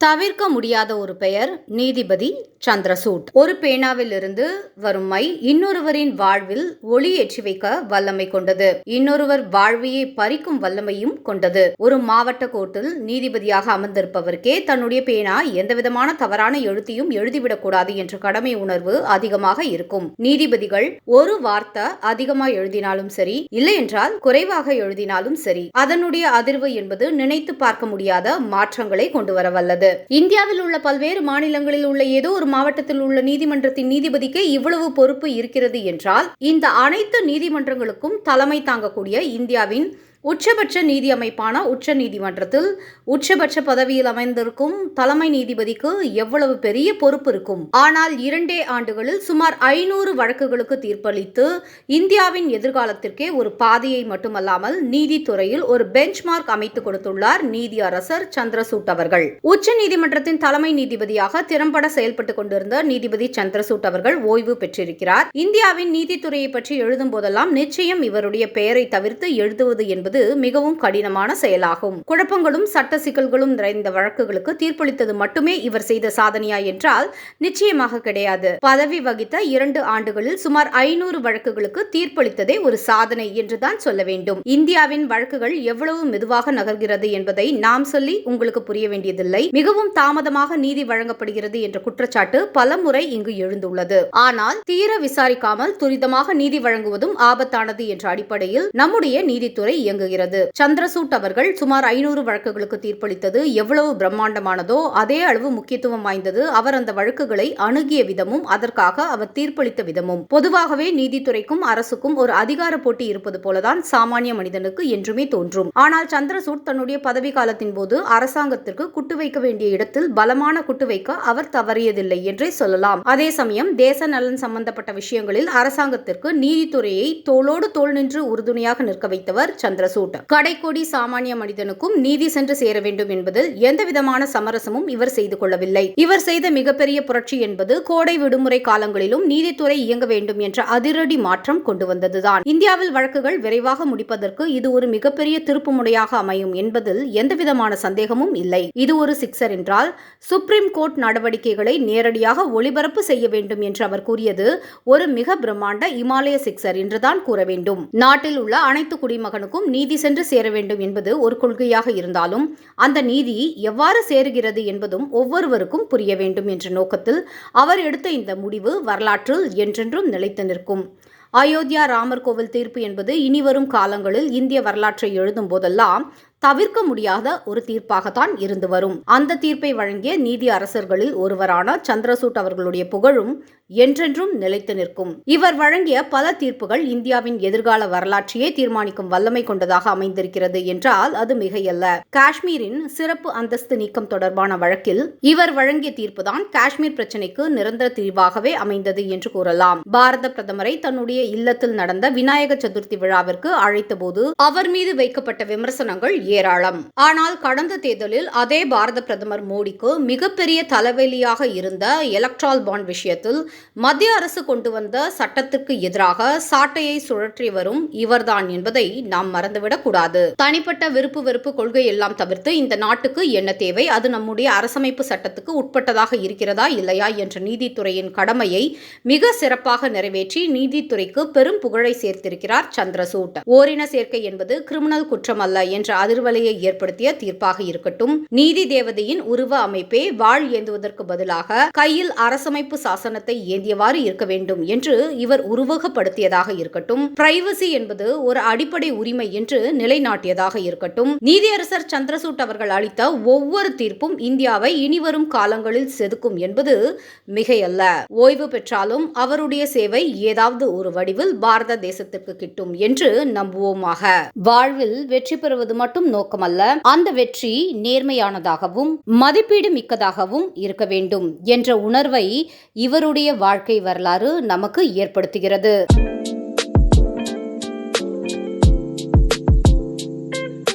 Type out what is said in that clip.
தவிர்க்க முடியாத ஒரு பெயர் நீதிபதி சந்திரசூட். ஒரு பேனாவில் இருந்து வரும் மை இன்னொருவரின் வாழ்வில் ஒளி ஏற்றி வைக்க வல்லமை கொண்டது. இன்னொருவர் வாழ்வையை பறிக்கும் வல்லமையும் கொண்டது. ஒரு மாவட்ட கோர்ட்டில் நீதிபதியாக அமர்ந்திருப்பவருக்கே தன்னுடைய பேனா எந்தவிதமான தவறான எழுத்தையும் எழுதிவிடக்கூடாது என்ற கடமை உணர்வு அதிகமாக இருக்கும். நீதிபதிகள் ஒரு வார்த்தை அதிகமா எழுதினாலும் சரி இல்லை என்றால் குறைவாக எழுதினாலும் சரி அதனுடைய அதிர்வு என்பது நினைத்து பார்க்க முடியாத மாற்றங்களை கொண்டு வரவல்லது இந்தியாவில் உள்ள பல்வேறு மாநிலங்களில் உள்ள ஏதோ ஒரு மாவட்டத்தில் உள்ள நீதிமன்றத்தின் நீதிபதிக்கு இவ்வளவு பொறுப்பு இருக்கிறது என்றால் இந்த அனைத்து நீதிமன்றங்களுக்கும் தலைமை தாங்கக்கூடிய இந்தியாவின் உச்சபட்ச நீதி அமைப்பான உச்ச நீதிமன்றத்தில் உச்சபட்ச பதவியில் அமைந்திருக்கும் தலைமை நீதிபதிக்கு எவ்வளவு பெரிய பொறுப்பு இருக்கும்? ஆனால் இரண்டே ஆண்டுகளில் சுமார் ஐநூறு வழக்குகளுக்கு தீர்ப்பளித்து இந்தியாவின் எதிர்காலத்திற்கே ஒரு பாதையை மட்டுமல்லாமல் நீதித்துறையில் ஒரு பெஞ்ச்மார்க் அமைத்து கொடுத்துள்ளார் நீதி அரசர் சந்திரசூட் அவர்கள். உச்ச நீதிமன்றத்தின் தலைமை நீதிபதியாக திறம்பட செயல்பட்டுக் கொண்டிருந்த நீதிபதி சந்திரசூட் அவர்கள் ஓய்வு பெற்றிருக்கிறார். இந்தியாவின் நீதித்துறையை பற்றி எழுதும் போதெல்லாம் நிச்சயம் இவருடைய பெயரை தவிர்த்து எழுதுவது என்பது மிகவும் கடினமான செயலாகும். குழப்பங்களும் சட்ட சிக்கல்களும் நிறைந்த வழக்குகளுக்கு தீர்ப்பளித்தது மட்டுமே இவர் செய்த சாதனையா என்றால் நிச்சயமாக கிடையாது. பதவி வகித்த இரண்டு ஆண்டுகளில் சுமார் ஐநூறு வழக்குகளுக்கு தீர்ப்பளித்ததே ஒரு சாதனை என்றுதான் சொல்ல வேண்டும். இந்தியாவின் வழக்குகள் எவ்வளவு மெதுவாக நகர்கிறது என்பதை நாம் சொல்லி உங்களுக்கு புரிய வேண்டியதில்லை. மிகவும் தாமதமாக நீதி வழங்கப்படுகிறது என்ற குற்றச்சாட்டு பல முறை இங்கு எழுந்துள்ளது. ஆனால் தீர விசாரிக்காமல் துரிதமாக நீதி வழங்குவதும் ஆபத்தானது என்ற அடிப்படையில் நம்முடைய நீதித்துறை இயங்குகிறது சந்திரசூட் அவர்கள் சுமார் ஐநூறு வழக்குகளுக்கு தீர்ப்பளித்தது எவ்வளவு பிரம்மாண்டமானதோ அதே அளவு முக்கியத்துவம் வாய்ந்தது. அவர் அந்த வழக்குகளை அணுகிய விதமும் அதற்காக அவர் தீர்ப்பளித்த விதமும். பொதுவாகவே நீதித்துறைக்கும் அரசுக்கும் ஒரு அதிகார போட்டி இருப்பது போலதான் சாமானிய மனிதனுக்கு என்றுமே தோன்றும். ஆனால் சந்திரசூட் தன்னுடைய பதவி காலத்தின் போது அரசாங்கத்திற்கு குட்டு வைக்க வேண்டிய இடத்தில் பலமான குட்டு வைக்க அவர் தவறியதில்லை என்றே சொல்லலாம். அதே சமயம் தேச நலன் சம்பந்தப்பட்ட விஷயங்களில் அரசாங்கத்திற்கு நீதித்துறையை தோளோடு தோல் நின்று உறுதுணையாக நிற்க வைத்தவர் சந்திர சந்திரசூட் கடைக்கோடி சாமானிய மனிதனுக்கும் நீதி சென்று சேர வேண்டும் என்பதில் எந்தவிதமான சமரசமும் இவர் செய்து கொள்ளவில்லை. இவர் செய்த மிகப்பெரிய புரட்சி என்பது கோடை விடுமுறை காலங்களிலும் நீதித்துறை இயங்க வேண்டும் என்ற அதிரடி மாற்றம் கொண்டு வந்ததுதான். இந்தியாவில் வழக்குகள் விரைவாக முடிப்பதற்கு இது ஒரு மிகப்பெரிய திருப்புமுனையாக அமையும் என்பதில் எந்தவிதமான சந்தேகமும் இல்லை. இது ஒரு சிக்ஸர் என்றால் சுப்ரீம் கோர்ட் நடவடிக்கைகளை நேரடியாக ஒளிபரப்பு செய்ய வேண்டும் என்று அவர் கூறியது ஒரு மிக பிரம்மாண்ட இமாலய சிக்ஸர் என்றுதான் கூற வேண்டும். நாட்டில் உள்ள அனைத்து குடிமகனுக்கும் நீதி சென்று சேர வேண்டும் என்பது ஒரு கொள்கையாக இருந்தாலும் அந்த நீதி எவ்வாறு சேருகிறது என்பதும் ஒவ்வொருவருக்கும் புரிய வேண்டும் என்ற நோக்கத்தில் அவர் எடுத்த இந்த முடிவு வரலாற்றில் என்றென்றும் நிலைத்து நிற்கும். அயோத்தியா ராமர் கோவில் தீர்ப்பு என்பது இனிவரும் காலங்களில் இந்திய வரலாற்றை எழுதும் போதெல்லாம் தவிர்க்க முடியாத ஒரு தீர்ப்பாகத்தான் இருந்து வரும். அந்த தீர்ப்பை வழங்கிய நீதி அரசர்களில் ஒருவரான சந்திரசூட் அவர்களுடைய புகழும் என்றென்றும் நிலைத்து நிற்கும். இவர் வழங்கிய பல தீர்ப்புகள் இந்தியாவின் எதிர்கால வரலாற்றையே தீர்மானிக்கும் வல்லமை கொண்டதாக அமைந்திருக்கிறது என்றால் அது மிகையல்ல. காஷ்மீரின் சிறப்பு அந்தஸ்து நீக்கம் தொடர்பான வழக்கில் இவர் வழங்கிய தீர்ப்புதான் காஷ்மீர் பிரச்சினைக்கு நிரந்தர தீர்வாகவே அமைந்தது என்று கூறலாம். பாரத பிரதமரை தன்னுடைய இல்லத்தில் நடந்த விநாயக சதுர்த்தி விழாவிற்கு அழைத்தபோது அவர் மீது வைக்கப்பட்ட விமர்சனங்கள் ஏராளம். ஆனால் கடந்த தேர்தலில் அதே பாரத பிரதமர் மோடிக்கு மிகப்பெரிய தலைவலியாக இருந்த எலக்ட்ரால் பாண்ட் விஷயத்தில் மத்திய அரசு கொண்டு வந்த சட்டத்திற்கு எதிராக சாட்டையை சுழற்றி வரும் இவர்தான் என்பதை நாம் மறந்துவிடக் கூடாது. தனிப்பட்ட விருப்பு வெறுப்பு கொள்கை எல்லாம் தவிர்த்து இந்த நாட்டுக்கு என்ன தேவை? அது நம்முடைய அரசமைப்பு சட்டத்துக்கு உட்பட்டதாக இருக்கிறதா இல்லையா என்ற நீதித்துறையின் கடமையை மிக சிறப்பாக நிறைவேற்றி நீதித்துறைக்கு பெரும் புகழை சேர்த்திருக்கிறார் சந்திரசூட். ஓரின சேர்க்கை என்பது கிரிமினல் குற்றம் அல்ல என்ற அதிர்வலையை ஏற்படுத்திய தீர்ப்பாக இருக்கட்டும். நீதி தேவதையின் உருவ அமைப்பே வாழ் ஏந்துவதற்கு பதிலாக கையில் அரசமைப்பு சாசனத்தை ஏந்தியவாறு இருக்க வேண்டும் என்று இவர் உருவகப்படுத்தியதாக இருக்கட்டும். பிரைவசி என்பது ஒரு அடிப்படை உரிமை என்று நிலைநாட்டியதாக இருக்கட்டும். நீதியரசர் சந்திரசூட் அவர்கள் அளித்த ஒவ்வொரு தீர்ப்பும் இந்தியாவை இனிவரும் காலங்களில் செதுக்கும் என்பது மிகையல்ல. ஓய்வு பெற்றாலும் அவருடைய சேவை ஏதாவது ஒரு வடிவில் பாரத தேசத்திற்கு கிட்டும் என்று நம்புவோமாக. வாழ்வில் வெற்றி பெறுவது மட்டும் நோக்கமல்ல. அந்த வெற்றி நேர்மையானதாகவும் மதிப்பீடு மிக்கதாகவும் இருக்க வேண்டும் என்ற உணர்வை இவருடைய வாழ்க்கை வரலாறு நமக்கு ஏற்படுத்துகிறது.